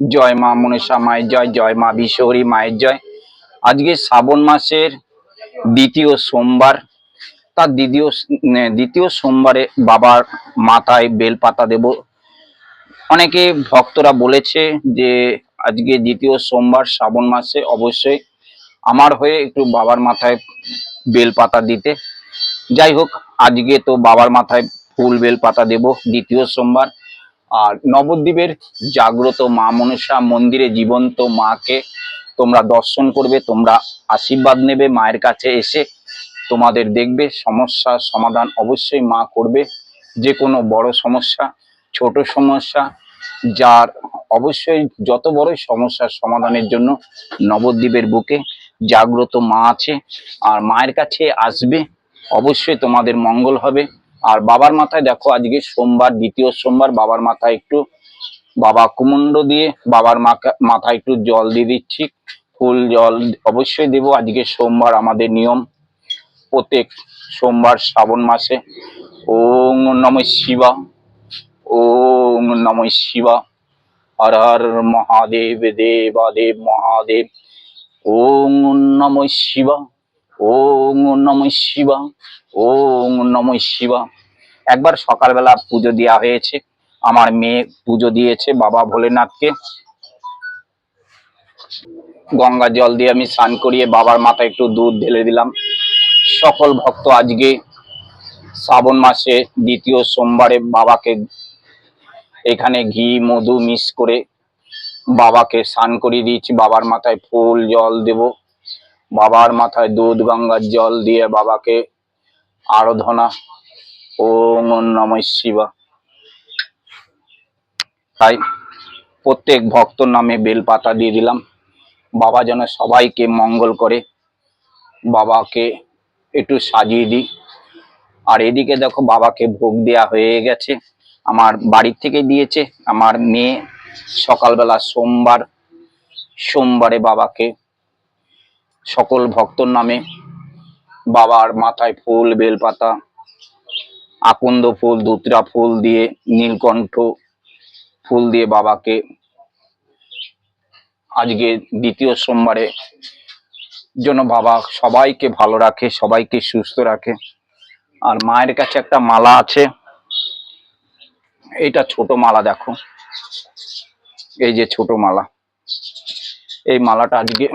জয় মা মনসা মায়ের জয় জয় মা বিশ্বহরী মায়ের জয়। আজকে শ্রাবণ মাসের দ্বিতীয় সোমবার। তার দ্বিতীয় দ্বিতীয় সোমবারে বাবার মাথায় বেলপাতা দেব। অনেকে ভক্তরা বলেছে যে, আজকে দ্বিতীয় সোমবার শ্রাবণ মাসে অবশ্যই আমার হয়ে একটু বাবার মাথায় বেলপাতা দিতে। যাই হোক, আজকে তো বাবার মাথায় ফুল বেলপাতা দেব দ্বিতীয় সোমবার। আর নবদ্বীপের জাগ্রত মা মনসা মন্দিরে জীবন্ত মাকে তোমরা দর্শন করবে, তোমরা আশীর্বাদ নেবে, মায়ের কাছে এসে তোমাদের দেখবে সমস্যার সমাধান অবশ্যই মা করবে। যে কোনো বড় সমস্যা, ছোট সমস্যা, যার অবশ্যই যত বড় সমস্যার সমাধানের জন্য নবদ্বীপের বুকে জাগ্রত মা আছে, আর মায়ের কাছে আসবে, অবশ্যই তোমাদের মঙ্গল হবে। আর বাবার মাথায় দেখো আজকে সোমবার, দ্বিতীয় সোমবার, বাবার মাথায় একটু বাবা কুমুন্ড দিয়ে বাবার মাথায় একটু জল দিয়ে দিচ্ছি। ফুল জল অবশ্যই দেব। আজকে সোমবার আমাদের নিয়ম, প্রত্যেক সোমবার শ্রাবণ মাসে ওম নম শিবা ওম নম শিবা, হর হর মহাদেব, দেবাদেব, মহাদেব। ওম নম শিবা ওম নম শিবা। ওম নম শিবা একবার সকালবেলা পুজো দেওয়া হয়েছে। আমার মেয়ে পুজো দিয়েছে বাবা ভোলেনাথকে। গঙ্গা জল দিয়ে আমি স্নান করিয়ে বাবার মাথায় একটু দুধ ঢেলে দিলাম। সকল ভক্ত আজকে শ্রাবণ মাসে দ্বিতীয় সোমবারে বাবাকে এখানে ঘি, মধু মিক্স করে বাবাকে স্নান করিয়ে দিয়েছি। বাবার মাথায় ফুল জল দেব। বাবার মাথায় দুধ, গঙ্গার জল দিয়ে বাবাকে আরাধনা। ওম নম শিবা। তাই প্রত্যেক ভক্তর নামে বেলপাতা দিয়ে দিলাম। বাবা যেন সবাইকে মঙ্গল করে, বাবাকে একটু সাজিয়ে দিই। আর এদিকে দেখো বাবাকে ভোগ দেয়া হয়ে গেছে। আমার বাড়ির থেকে দিয়েছে। আমার মেয়ে সকালবেলা সোমবার, সোমবারে বাবাকে সকল ভক্তর নামে বাবার মাথায় ফুল, বেলপাতা, আকন্দ ফুল, দুতরা ফুল দিয়ে, নীলকণ্ঠ ফুল দিয়ে বাবাকে আজকে দ্বিতীয় সোমবারে জন্য বাবা সবাইকে ভালো রাখে, সবাইকে সুস্থ রাখে। আর মায়ের কাছে একটা মালা আছে। এটা ছোট মালা, দেখো। এই যে ছোট মালা। এই মালাটা আজকে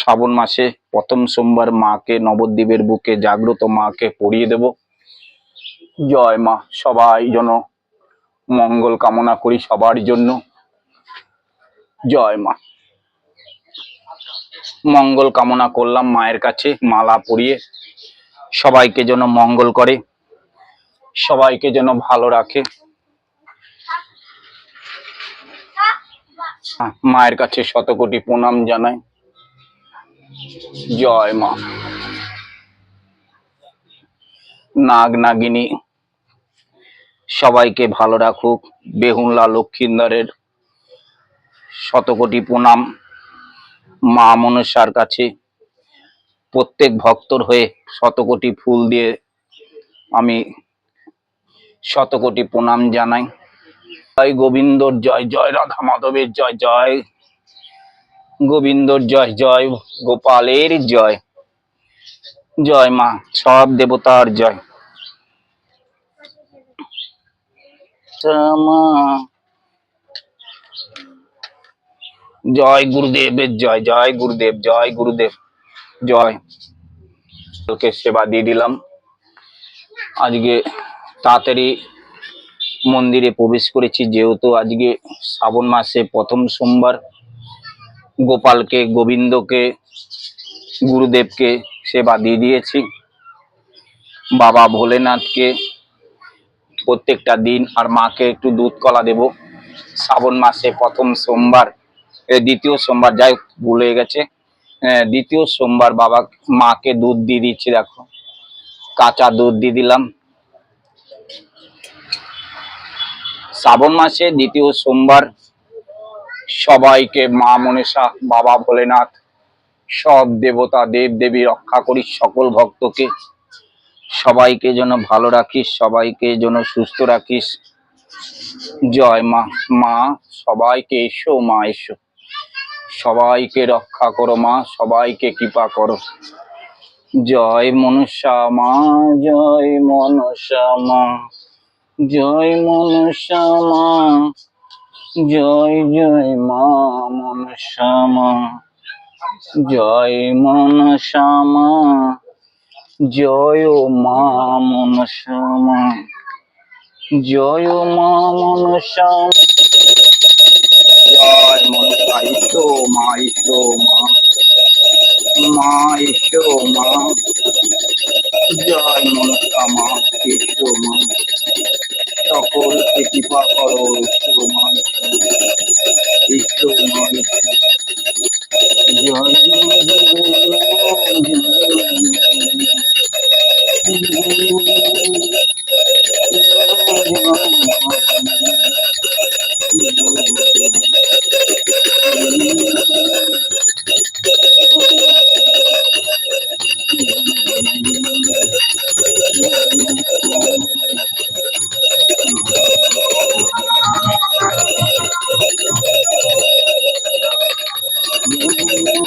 শ্রাবণ মাসে প্রথম সোমবার মাকে নবদ্বীপের বুকে জাগ্রত মাকে পরিয়ে দেব। জয় মা, সবাই যেন মঙ্গল কামনা করি সবার জন্য। জয় মা। মঙ্গল কামনা করলাম মায়ের কাছে, মালা পরিয়ে। সবাইকে যেন মঙ্গল করে, সবাইকে যেন ভালো রাখে। মায়ের কাছে শতকোটি প্রণাম জানাই। জয় মা। নাগ নাগিনী, সবাইকে ভালো রাখুক। বেহুলা লক্ষিন্দরের শতকোটি প্রণাম মা মনসার কাছে। প্রত্যেক ভক্তর হয়ে শতকোটি ফুল দিয়ে আমি শতকোটি প্রণাম জানাই। জয় গোবিন্দর, জয় জয় রাধা মাধবের, জয় জয় গোবিন্দর জয় জয় গোপালের জয়। জয় মা, সব দেবতার জয়। জয় গুরুদেবের জয় জয় গুরুদেব জয় গুরুদেব, জয়। কালকে সেবা দিয়ে দিলাম। আজকে তাড়াতাড়ি মন্দিরে প্রবেশ করেছি, যেহেতু আজকে শ্রাবণ মাসে প্রথম সোমবার। গোপালকে, গোবিন্দকে, গুরুদেবকে সেবা দিয়ে দিয়েছি। বাবা ভোলেনাথকে প্রত্যেকটা দিন আর মাকে একটু দুধ কলা দেব। শ্রাবণ মাসে প্রথম সোমবার দ্বিতীয় সোমবার, যাই ভুলে গেছে। দ্বিতীয় সোমবার বাবা মাকে দুধ দিয়ে দিচ্ছি, দেখো। কাঁচা দুধ দিয়ে দিলাম। শ্রাবণ মাসে দ্বিতীয় সোমবার সবাইকে মা মনসা বাবা ভোলেনাথ, সব দেবতা, দেব দেবী রক্ষা করিস সকল ভক্তকে। সবাইকে যেন ভালো রাখিস, সবাইকে যেন সুস্থ রাখিস। জয় মা মা, সবাইকে এসো, মা এসো। সবাইকে রক্ষা করো মা, সবাইকে কৃপা করো। জয় মনসা মা, জয় মনসা মা, জয় মনসা মা। জয় জয় মা মন শ্যামা। জয় মন শ্যামা। জয় মা মন শ্যামা। জয় মা মনসা জয় মন সাহিত্য মা মা মা এসো মা। জয় মনসা মা ইসো মা। সকলকে কৃপা করো এসো মা এসো মা, জয়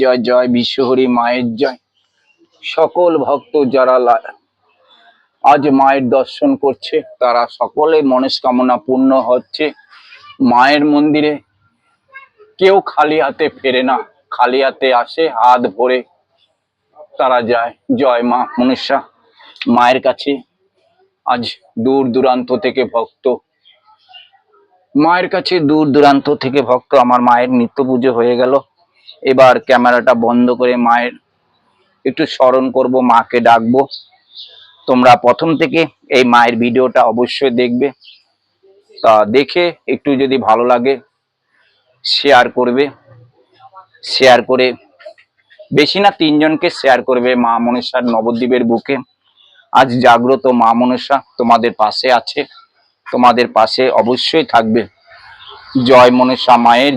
জয় জয় বিশ্বহরি মায়ের জয়। সকল ভক্ত যারা আজ মায়ের দর্শন করছে, তারা সকলে মনস্কামনা পূর্ণ হচ্ছে। মায়ের মন্দিরে কেউ খালি হাতে ফেরে না। খালি হাতে আসে, হাত ভরে তারা যায়। জয় মা মনুষ্যা মায়ের কাছে আজ দূর দূরান্ত থেকে ভক্ত। মায়ের কাছে দূর দূরান্ত থেকে ভক্ত। আমার মায়ের নিত্য পুজো হয়ে গেল। এবার ক্যামেরাটা বন্ধ করে মায়ের একটু স্মরণ করব, মাকে ডাকবো। তোমরা প্রথম থেকে এই মায়ের ভিডিওটা অবশ্যই দেখবে। তা দেখে একটু যদি ভালো লাগে শেয়ার করবে শেয়ার করে, বেশি না তিনজনকে শেয়ার করবে মা মনসার নবদ্বীপের বুকে। আজ জাগ্রত মা মনসা তোমাদের পাশে আছে, তোমাদের পাশে অবশ্যই থাকবে। জয় মনসা মায়ের